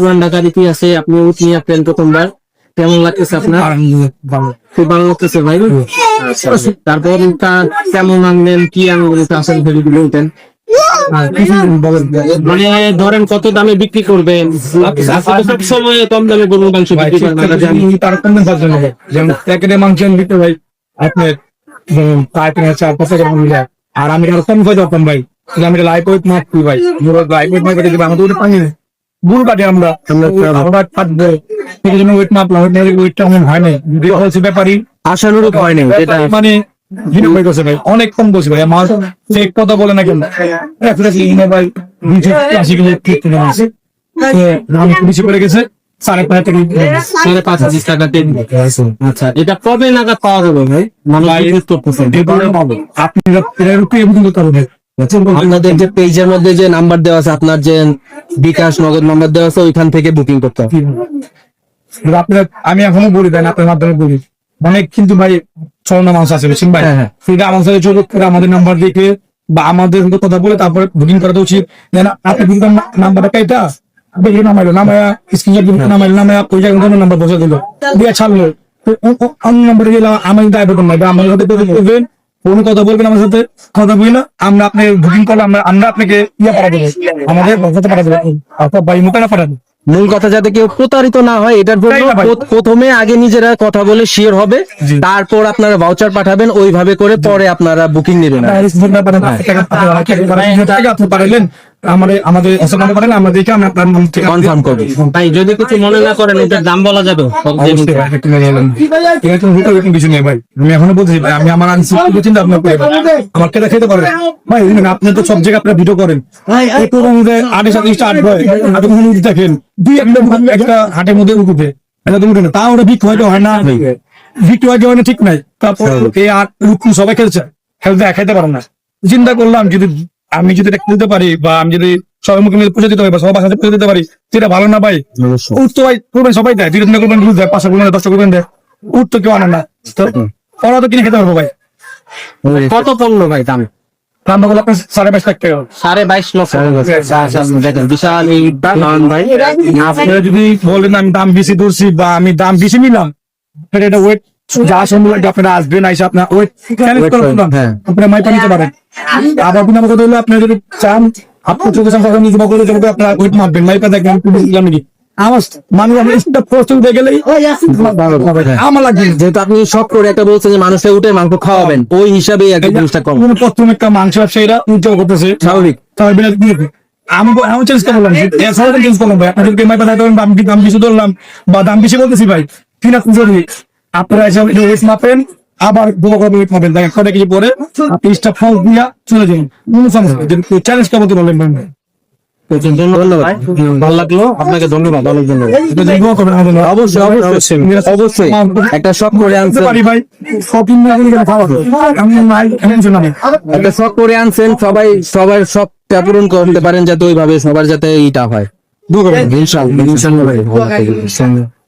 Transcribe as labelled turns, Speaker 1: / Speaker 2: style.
Speaker 1: পুরান ঢাকার ইতিহাসে আপনি উট নিয়ে আসলেন প্রথমবার। কেমন লাগতেছে আপনার? খুব ভালো লাগতেছে ভাই। তারপর কেমন আনলেন কি আনলেন ভেবে দিলেন মানে ধরেন কত দামে বিক্রি করবেন? আপনি তো সবসময় কম দামে গরুর মাংস বিক্রি
Speaker 2: যেমন প্যাকেটে মাংস দিতে ভাই আপনার প্রায় তিন চার পাঁচ মূল্য আর আমি আর কম করে ভাই আমি লাইফ ওয়েট মারছি ভাই। লাইফ ওয়েট কেটে আমাদের পানি নেই গুরু কাটে আমরা। কাটবো। ওয়েট ওয়েটটা হয় নাই। ব্যাপারই।
Speaker 1: আশানুরূপ
Speaker 2: মানে ভিন্ন গেছে ভাই অনেক কম বলছি ভাই। আমার কথা বলে না কেন? ভাই। আশি কিলো পড়ে গেছে। সাড়ে পাঁচ থেকে
Speaker 1: সাড়ে পাঁচ হাজার টাকা দেন আচ্ছা এটা কবে নাগাদ পাওয়া যাবে ভাই?
Speaker 2: আপনি রুপি করতে হবে
Speaker 1: আপনাদের যে পেজের মধ্যে যে নাম্বার দেওয়া আছে আপনার যে বিকাশ নগদ নাম্বার দেওয়া আছে ওইখান থেকে বুকিং করতে হবে।
Speaker 2: আপনার আমি এখনও বলি দেন আপনার মাধ্যমে বলি। অনেক কিন্তু ভাই ছড়না মানুষ আছে বুঝছেন ভাই?
Speaker 1: হ্যাঁ, হ্যাঁ।
Speaker 2: সেটা আমার সাথে যোগাযোগ করে আমাদের নাম্বার দেখে বা আমাদের সঙ্গে কথা বলে তারপরে বুকিং করা উচিত দেন আপনি যদি নাম্বারটা কাইটা আপনি এই নামাইলো নামায়া স্ক্রিনশট দিল নামাইলো নামায়া ওই জায়গায় নাম্বার বসে দিল। দিয়ে ছাড়লো। অন্য নাম্বারে গেলে আমি না আমার সাথে ফোন কথা বলবেন আমার সাথে? কথা বলি না, আমরা আপনি বুকিং করলে আমরা আমরা আপনাকে ইয়ে পাঠাবো আমাদের পাঠাবো অর্থাৎ বাই মোকানা পাঠা দেবো
Speaker 1: মূল কথা যাতে কেউ প্রতারিত না হয় এটার জন্য প্রথমে আগে নিজেরা কথা বলে শিওর হবে। তারপর আপনারা ভাউচার পাঠাবেন ওইভাবে করে পরে আপনারা বুকিং নেবেন।
Speaker 2: আমাদের
Speaker 1: কনফার্ম করব যদি কিছু মনে না করেন এটার দাম বলা যাবে?
Speaker 2: কিছু নেই ভাই। আমি এখনও বলতেছি ভাই, আমি আমার আনছি চিন্তা আপনার করে আমার কেটে খেতে পারেন ভাই আপনি তো সব জায়গায় আপনার ভিডিও করেন। আটে আপনি দেখেন? দুই একটা একটা হাটের মধ্যে উঠে এটা তো উঠে না। তা ওটা বিক হয়তো হয় না। বিক্রি হয়তো হয় না ঠিক নাই। তারপর এই আট উঠু সবাই খেলছে। খেলতে খেতে পারে না। চিন্তা করলাম যদি আমি যদি এটা খেলতে পারি বা আমি যদি সবাই মুখে মিলে পুষে দিতে পারি বা সবার সাথে পুষে দিতে পারি সেটা ভালো না ভাই উঠ তো ভাই করবেন সবাই দেয়। দুই তিনটা করবেন দুধ দেয় পাঁচটা করবেন দশটা করবেন দেয়। উঠ তো কেউ আনে না। তো ওরা তো কিনে খেতে পারব ভাই।
Speaker 1: কত পড়ল ভাই দাম?
Speaker 2: আপনার
Speaker 1: আচ্ছা, ভাই
Speaker 2: আপনারা যদি বলেন আমি দাম বেশি ধরছি বা আমি দাম বেশি নিলাম এটা ওয়েট যা সম্ভব আপনারা আসবেন আইসা আপনার ওয়েট
Speaker 1: হ্যাঁ।
Speaker 2: আপনারা মাইপা নিতে পারেন। আবার বিনা কথা হলে আপনারা যদি চান আপনি চোখে আপনারা ওয়েট মারবেন। মাইপা দেখবেন আমার মানুষ আমি পোস্ট উঠে গেলেই আমার লাগবে।
Speaker 1: যেহেতু আপনি শখ করে একটা বলছেন যে মানুষের উঠে মাংস খাওয়াবেন ওই হিসাবে আর কি জিনিসটা কম।
Speaker 2: প্রথম একটা মাংস ব্যবসায়ীরা উজ্জ্বল করতেছে।
Speaker 1: স্বাভাবিক।
Speaker 2: তাহলে বিনা আমি আমি চেঞ্জ করলাম। চেঞ্জ ভাই। আপনাদের দাম কি- দাম বেশি ধরলাম? বা দাম বেশি বলতেছি ভাই। কিনা জরুরি আপনারা ওয়েট মাপেন আবার দুটো করে ওয়েট মাপেন। দেখেন কটা কিছু পরে আপনি স্টাফ ফল দিয়া চলে যাবেন কোনো সমস্যা নেই। চ্যালেঞ্জ কেমন বললেন ভাই।
Speaker 1: ধন্যবাদ। ভালো লাগল। আপনাকে ধন্যবাদ। অনেক ধন্যবাদ।
Speaker 2: এটা যদি দোয়া করবেন আমাদের জন্য।
Speaker 1: অবশ্যই অবশ্যই। অবশ্যই। একটা শখ করে আনছেন। একটা শখ করে আনছেন। সবাই সবার শখটা পূরণ করতে পারেন যাতে ওইভাবে সবার যাতে ইটা হয়।
Speaker 2: ইনশাল্লাহ করবেন